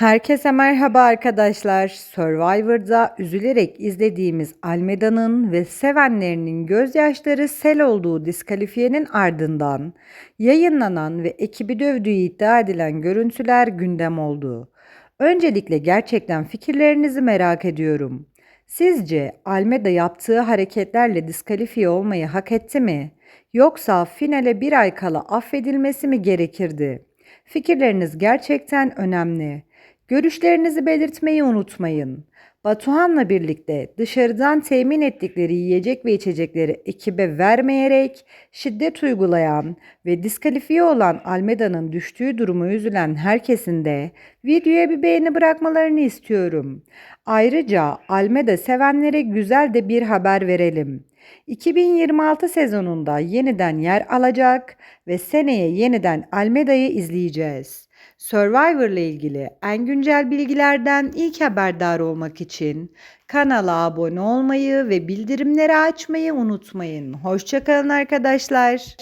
Herkese merhaba arkadaşlar. Survivor'da üzülerek izlediğimiz Almeda'nın ve sevenlerinin gözyaşları sel olduğu diskalifiyenin ardından yayınlanan ve ekibi dövdüğü iddia edilen görüntüler gündem oldu. Öncelikle gerçekten fikirlerinizi merak ediyorum. Sizce Almeda yaptığı hareketlerle diskalifiye olmayı hak etti mi? Yoksa finale bir ay kala affedilmesi mi gerekirdi? Fikirleriniz gerçekten önemli. Görüşlerinizi belirtmeyi unutmayın. Batuhan'la birlikte dışarıdan temin ettikleri yiyecek ve içecekleri ekibe vermeyerek şiddet uygulayan ve diskalifiye olan Almeda'nın düştüğü durumu üzülen herkesin de videoya bir beğeni bırakmalarını istiyorum. Ayrıca Almeda sevenlere güzel de bir haber verelim. 2026 sezonunda yeniden yer alacak ve seneye yeniden Almeda'yı izleyeceğiz. Survivor ile ilgili en güncel bilgilerden ilk haberdar olmak için kanala abone olmayı ve bildirimleri açmayı unutmayın. Hoşçakalın arkadaşlar.